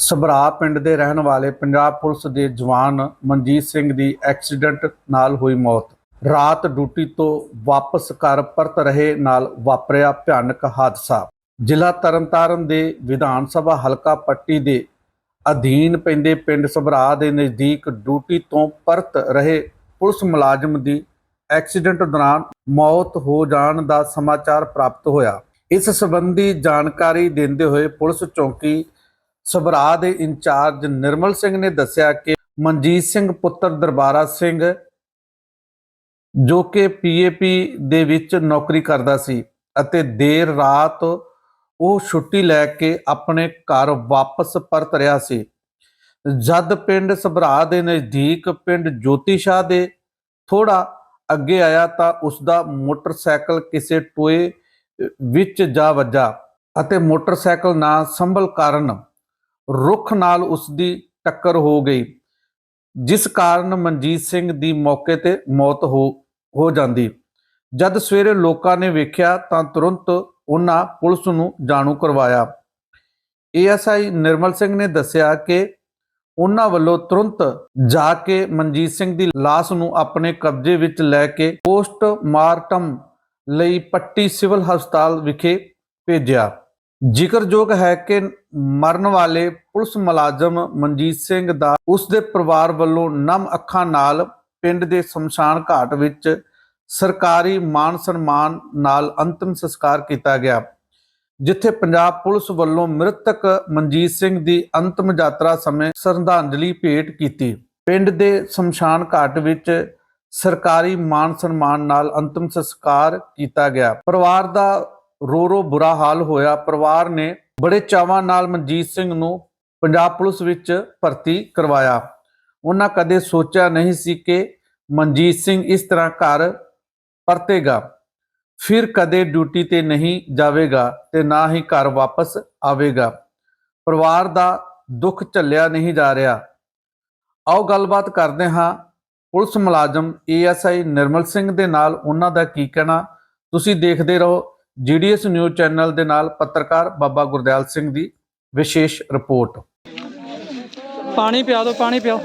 ਸਭਰਾ ਪਿੰਡ ਦੇ ਰਹਿਣ ਵਾਲੇ ਪੰਜਾਬ ਪੁਲਿਸ ਦੇ ਜਵਾਨ ਮਨਜੀਤ ਸਿੰਘ ਦੀ ਐਕਸੀਡੈਂਟ ਨਾਲ ਹੋਈ ਮੌਤ। ਰਾਤ ਡਿਊਟੀ ਤੋਂ ਵਾਪਸ ਘਰ ਪਰਤ ਰਹੇ ਨਾਲ ਵਾਪਰਿਆ ਭਿਆਨਕ ਹਾਦਸਾ। ਜ਼ਿਲ੍ਹਾ ਤਰਨਤਾਰਨ ਦੇ ਵਿਧਾਨ ਸਭਾ ਹਲਕਾ ਪੱਟੀ ਦੇ ਅਧੀਨ ਪੈਂਦੇ ਪਿੰਡ ਸਭਰਾ ਦੇ ਨਜ਼ਦੀਕ ਡਿਊਟੀ ਤੋਂ ਪਰਤ ਰਹੇ ਪੁਲਿਸ ਮੁਲਾਜ਼ਮ ਦੀ ਐਕਸੀਡੈਂਟ ਦੌਰਾਨ ਮੌਤ ਹੋ ਜਾਣ ਦਾ ਸਮਾਚਾਰ ਪ੍ਰਾਪਤ ਹੋਇਆ। ਇਸ ਸੰਬੰਧੀ ਜਾਣਕਾਰੀ ਦਿੰਦੇ ਹੋਏ ਪੁਲਿਸ ਚੌਕੀ ਸਭਰਾ ਦੇ ਇੰਚਾਰਜ ਨਿਰਮਲ ਸਿੰਘ ਨੇ ਦੱਸਿਆ ਕਿ ਮਨਜੀਤ ਸਿੰਘ ਪੁੱਤਰ ਦਰਬਾਰਾ ਸਿੰਘ, ਜੋ ਕਿ ਪੀਏਪੀ ਦੇ ਵਿੱਚ ਨੌਕਰੀ ਕਰਦਾ ਸੀ ਅਤੇ ਦੇਰ ਰਾਤ ਉਹ ਛੁੱਟੀ ਲੈ ਕੇ ਆਪਣੇ ਘਰ ਵਾਪਸ ਪਰਤ ਰਿਹਾ ਸੀ। ਜਦ ਪਿੰਡ ਸਭਰਾ ਦੇ ਨਜ਼ਦੀਕ ਪਿੰਡ ਜੋਤੀ ਸ਼ਾਹ ਦੇ ਥੋੜਾ ਅੱਗੇ ਆਇਆ ਤਾਂ ਉਸ ਦਾ ਮੋਟਰਸਾਈਕਲ ਕਿਸੇ ਟੋਏ ਵਿੱਚ ਜਾ ਵੱਜਾ ਅਤੇ ਮੋਟਰਸਾਈਕਲ ਨਾ ਸੰਭਲ ਕਾਰਨ ਰੁੱਖ ਨਾਲ ਉਸ ਦੀ ਟੱਕਰ ਹੋ ਗਈ, ਜਿਸ ਕਾਰਨ ਮਨਜੀਤ ਸਿੰਘ ਦੀ ਮੌਕੇ ਤੇ ਮੌਤ ਹੋ ਹੋ ਜਾਂਦੀ। ਜਦ ਸਵੇਰੇ ਲੋਕਾਂ ਨੇ ਵੇਖਿਆ ਤਾਂ ਤੁਰੰਤ ਉਹਨਾਂ ਪੁਲਿਸ ਨੂੰ ਜਾਣੂ ਕਰਵਾਇਆ। ਏਐਸਆਈ ਨਿਰਮਲ ਸਿੰਘ ਨੇ ਦੱਸਿਆ ਕਿ ਉਹਨਾਂ ਵੱਲੋਂ ਤੁਰੰਤ ਜਾ ਕੇ ਮਨਜੀਤ ਸਿੰਘ ਦੀ ਲਾਸ਼ ਨੂੰ ਆਪਣੇ ਕਬਜ਼ੇ ਵਿੱਚ ਲੈ ਕੇ ਪੋਸਟਮਾਰਟਮ ਲਈ ਪੱਟੀ ਸਿਵਲ ਹਸਪਤਾਲ ਵਿਖੇ ਭੇਜਿਆ। ਜ਼ਿਕਰਯੋਗ ਹੈ ਕਿ ਮਰਨ ਵਾਲੇ ਪੁਲਿਸ ਮੁਲਾਜ਼ਮ ਮਨਜੀਤ ਸਿੰਘ ਦਾ ਉਸ ਦੇ ਪਰਿਵਾਰ ਵੱਲੋਂ ਨਮ ਅੱਖਾਂ ਨਾਲ ਪਿੰਡ ਦੇ ਸ਼ਮਸ਼ਾਨ ਘਾਟ ਵਿੱਚ ਸਰਕਾਰੀ ਮਾਨ ਸਨਮਾਨ ਨਾਲ ਅੰਤਿਮ ਸੰਸਕਾਰ ਕੀਤਾ ਗਿਆ, ਜਿੱਥੇ ਪੰਜਾਬ ਪੁਲਿਸ ਵੱਲੋਂ ਮ੍ਰਿਤਕ ਮਨਜੀਤ ਸਿੰਘ ਦੀ ਅੰਤਮ ਯਾਤਰਾ ਸਮੇਂ ਸ਼ਰਧਾਂਜਲੀ ਭੇਟ ਕੀਤੀ। ਪਿੰਡ ਦੇ ਸ਼ਮਸ਼ਾਨ ਘਾਟ ਵਿੱਚ ਸਰਕਾਰੀ ਮਾਨ ਸਨਮਾਨ ਨਾਲ ਅੰਤਿਮ ਸੰਸਕਾਰ ਕੀਤਾ ਗਿਆ। ਪਰਿਵਾਰ ਦਾ ਰੋ ਰੋ ਬੁਰਾ ਹਾਲ ਹੋਇਆ। ਪਰਿਵਾਰ ਨੇ ਬੜੇ ਚਾਵਾਂ ਨਾਲ ਮਨਜੀਤ ਸਿੰਘ ਨੂੰ ਪੰਜਾਬ ਪੁਲਿਸ ਵਿੱਚ ਭਰਤੀ ਕਰਵਾਇਆ। ਉਹਨਾਂ ਕਦੇ ਸੋਚਿਆ ਨਹੀਂ ਸੀ ਕਿ ਮਨਜੀਤ ਸਿੰਘ ਇਸ ਤਰ੍ਹਾਂ ਘਰ ਪਰਤੇਗਾ। ਫਿਰ ਕਦੇ ਡਿਊਟੀ ਤੇ ਨਹੀਂ ਜਾਵੇਗਾ ਤੇ ਨਾ ਹੀ ਘਰ ਵਾਪਸ ਆਵੇਗਾ। ਪਰਿਵਾਰ ਦਾ ਦੁੱਖ ਝੱਲਿਆ ਨਹੀਂ ਜਾ ਰਿਹਾ। ਆਓ ਗੱਲਬਾਤ ਕਰਦੇ ਹਾਂ ਪੁਲਿਸ ਮੁਲਾਜ਼ਮ ਏਐਸਆਈ ਨਿਰਮਲ ਸਿੰਘ ਦੇ ਨਾਲ। ਉਹਨਾਂ ਦਾ ਕੀ ਕਹਿਣਾ? ਤੁਸੀਂ ਦੇਖਦੇ ਰਹੋ। ਜੀਡੀਐਸ ਨਿਊਜ਼ ਚੈਨਲ ਦੇ ਨਾਲ ਪੱਤਰਕਾਰ ਬਾਬਾ ਗੁਰਦਿਆਲ ਸਿੰਘ ਦੀ ਵਿਸ਼ੇਸ਼ ਰਿਪੋਰਟ। ਪਾਣੀ ਪਿਆ ਦਿਓ ਪਾਣੀ ਪਿਓ।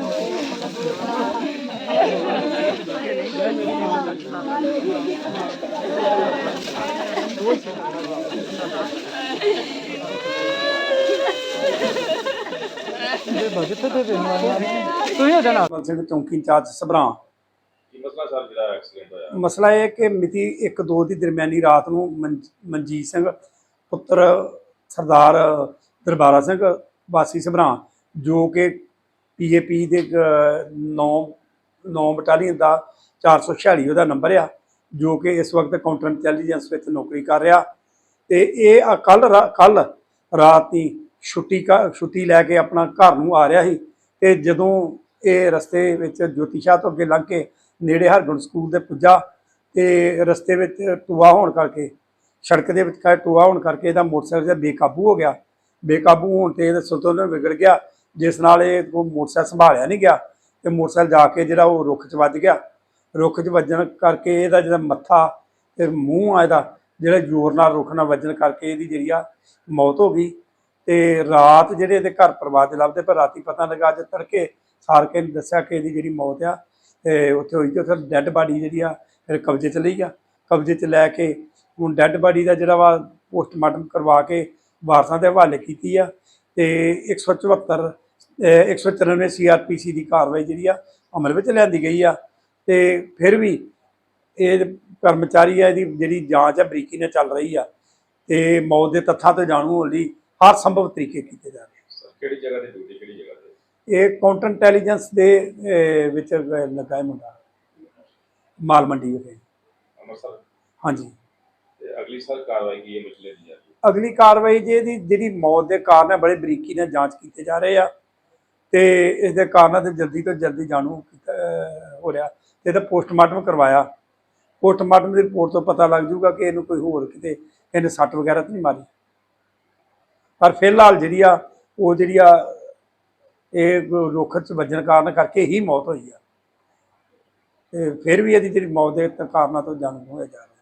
ਦੇ ਬਜਟ ਤੇ ਦੇ ਸਿੰਘ ਚੌਂਕੀ ਇੰਚਾਰਜ ਸਭਰਾ ਕੀ ਮਸਲਾ ਸਰ ਜਿਹੜਾ ਐਕਸੀਡੈਂਟ ਹੋਇਆ? ਮਸਲਾ ਇਹ ਹੈ ਕਿ ਮਿਤੀ 1-2 ਦੀ ਦਰਮਿਆਨੀ ਰਾਤ ਨੂੰ ਮਨ- ਮਨਜੀਤ ਸਿੰਘ, ਪੁੱਤਰ ਸਰਦਾਰ ਦਰਬਾਰਾ ਸਿੰਘ, ਵਾਸੀ ਸਭਰਾ, ਜੋ ਕਿ ਪੀਏਪੀ ਦੇ 9 9 ਬਟਾਲੀਅਨ ਦਾ 446 ਉਹਦਾ ਨੰਬਰ ਆ, ਜੋ ਕਿ ਇਸ ਵਕਤ ਕਾਊਂਟਰ ਇੰਟੈਲੀਜੈਂਸ ਵਿੱਚ ਨੌਕਰੀ ਕਰ ਰਿਹਾ। ਤੇ ਇਹ ਕੱਲ ਕੱਲ ਰਾਤ ਦੀ ਛੁੱਟੀ ਕਾ, ਛੁੱਟੀ ਲੈ ਕੇ ਆਪਣਾ ਘਰ ਨੂੰ ਆ ਰਿਹਾ ਸੀ। ਤੇ ਜਦੋਂ ਇਹ ਰਸਤੇ ਵਿੱਚ ਜੋਤੀ ਸ਼ਾਹ ਤੋਂ ਅੱਗੇ ਲੰਘ ਕੇ ਨੇੜੇ ਹਰਗੁਣ ਸਕੂਲ ਦੇ ਪੁੱਜਾ ਤੇ ਰਸਤੇ ਵਿੱਚ ਟੂਆ ਹੋਣ ਕਰਕੇ, ਸੜਕ ਦੇ ਵਿਚਕਾਰ ਟੂਆ ਹੋਣ ਕਰਕੇ ਇਹਦਾ ਮੋਟਰਸਾਈਕਲ ਜਿਹਾ ਬੇਕਾਬੂ ਹੋ ਗਿਆ। ਬੇਕਾਬੂ ਹੋਣ ਤੇ ਇਹਦਾ ਸੰਤੁਲਨ ਵਿਗੜ ਗਿਆ, ਜਿਸ ਨਾਲ ਇਹ ਉਹ ਮੋਟਰਸਾਈਕਲ ਸੰਭਾਲਿਆ ਨਹੀਂ ਗਿਆ ਤੇ ਮੋਟਰਸਾਈਕਲ ਜਾ ਕੇ ਜਿਹੜਾ ਉਹ ਰੁੱਖ 'ਚ ਵੱਜ ਗਿਆ। ਰੁੱਖ 'ਚ ਵੱਜਣ ਕਰਕੇ ਇਹਦਾ ਜਿਹੜਾ ਮੱਥਾ ਤੇ ਮੂੰਹ ਆ ਇਹਦਾ, ਜਿਹੜਾ ਜ਼ੋਰ ਨਾਲ ਰੁੱਖ ਨਾਲ ਵੱਜਣ ਕਰਕੇ ਇਹਦੀ ਜਿਹੜੀ ਆ ਮੌਤ ਹੋ ਗਈ ਤੇ ਰਾਤ ਜਿਹੜੇ ਇਹਦੇ ਘਰ ਪਰਿਵਾਰ ਦੇ ਲੱਭਦੇ, ਪਰ ਰਾਤੀ ਪਤਾ ਲੱਗਾ ਅੱਜ ਤੜਕੇ ਸਾਰ ਕੇ ਦੱਸਿਆ ਕਿ ਇਹਦੀ ਜਿਹੜੀ ਮੌਤ ਆ ਤੇ ਉੱਥੇ ਹੋਈ ਤੇ ਉੱਥੇ ਡੈੱਡ ਬਾਡੀ ਜਿਹੜੀ ਆ, ਫਿਰ ਕਬਜ਼ੇ 'ਚ ਲਈ ਆ। ਕਬਜ਼ੇ 'ਚ ਲੈ ਕੇ ਹੁਣ ਡੈੱਡ ਬਾਡੀ ਦਾ ਜਿਹੜਾ ਵਾ ਪੋਸਟਮਾਰਟਮ ਕਰਵਾ ਕੇ ਵਾਰਸਾਂ ਦੇ ਹਵਾਲੇ ਕੀਤੀ ਆ ਤੇ 174 ਅਹ 194 ਸੀਆਰਪੀਸੀ ਦੀ ਕਾਰਵਾਈ ਜਿਹੜੀ ਆ ਅਮਲ ਵਿੱਚ ਲਿਆਂਦੀ ਗਈ ਆ। ਤੇ ਫਿਰ ਵੀ ਇਹ ਕਰਮਚਾਰੀ ਆ, ਇਹਦੀ ਜਿਹੜੀ ਜਾਂਚ ਆ, ਬਰੀਕੀ ਨਾਲ ਚੱਲ ਰਹੀ ਆ ਤੇ ਮੌਤ ਦੇ ਤੱਥਾਂ ਤੋਂ ਜਾਣੂ ਹੋਣ ਲਈ ਹਰ ਸੰਭਵ ਤਰੀਕੇ ਕੀਤੇ ਜਾ ਰਹੇ ਕਿਹੜੀ ਜਗ੍ਹਾ ਤੇ ਡਿਊਟੀ, ਕਿਹੜੀ ਜਗ੍ਹਾ ਇਹ ਕਾਊਂਟਰ ਇੰਟੈਲੀਜੈਂਸ ਦੇ ਵਿੱਚ ਲੱਗਾ ਹੈ ਮੁੰਡਾ ਮਾਲ ਮੰਡੀ ਵਿਖੇ ਅੰਮ੍ਰਿਤਸਰ। ਹਾਂਜੀ। ਤੇ ਅਗਲੀ ਸਰ ਕਾਰਵਾਈ ਕੀ ਹੈ ਮਸਲੇ ਦੀ? ਜਾ ਅਗਲੀ ਕਾਰਵਾਈ ਜੇ ਇਹਦੀ ਜਿਹੜੀ ਮੌਤ ਦੇ ਕਾਰਨ ਹੈ ਬੜੇ ਬਰੀਕੀ ਨਾਲ ਜਾਂਚ ਕੀਤੇ ਜਾ ਰਹੇ ਆ। ਤੇ ਇਸ ਦੇ ਕਾਰਨਾਂ ਤੇ ਜਲਦੀ ਤੋਂ ਜਲਦੀ ਜਾਣੂ ਹੋ ਰਿਹਾ। ਤੇ ਇਹਦਾ ਪੋਸਟਮਾਰਟਮ ਕਰਵਾਇਆ। ਪੋਸਟਮਾਰਟਮ ਦੀ ਰਿਪੋਰਟ ਤੋਂ ਪਤਾ ਲੱਗ ਜਾਊਗਾ ਕਿ ਇਹਨੂੰ ਕੋਈ ਹੋਰ ਕਿਤੇ ਇਹਨੇ ਸੱਟ ਵਗੈਰਾ ਤਾਂ ਨਹੀਂ ਮਾਰੀ। ਪਰ ਫਿਲਹਾਲ ਜਿਹੜੀ ਆ ਉਹ ਜਿਹੜੀ ਆ ਇਹ ਰੁੱਖ 'ਚ ਵੱਜਣ ਕਾਰਨ ਕਰਕੇ ਹੀ ਮੌਤ ਹੋਈ ਆ। ਤੇ ਫਿਰ ਵੀ ਇਹਦੀ ਜਿਹੜੀ ਮੌਤ ਦੇ ਕਾਰਨਾਂ ਤੋਂ ਜਾਣੂ ਹੋਇਆ ਜਾ ਰਿਹਾ।